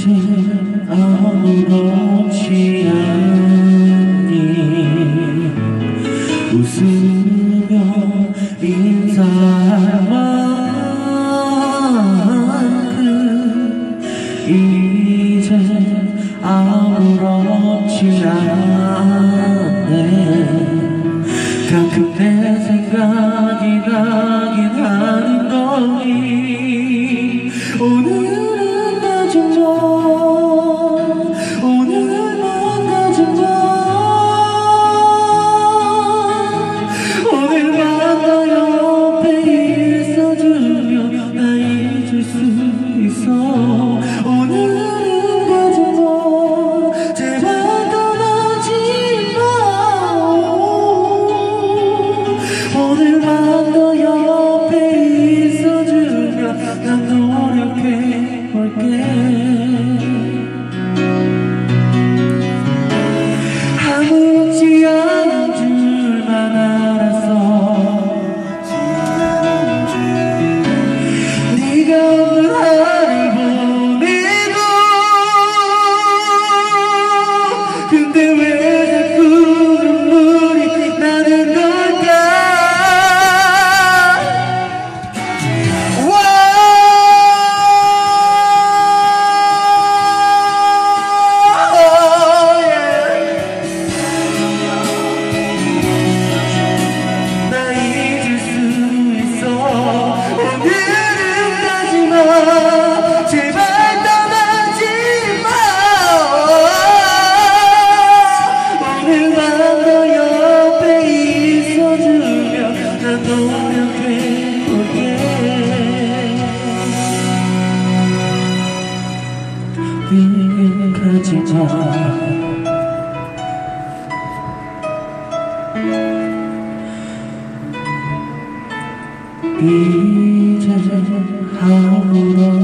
이젠 아무렇지 않니. 웃으며 인사한 만큼 이젠 아무렇지 않니 오늘만 가져봐 오늘만 미끄러지자 이제 하루로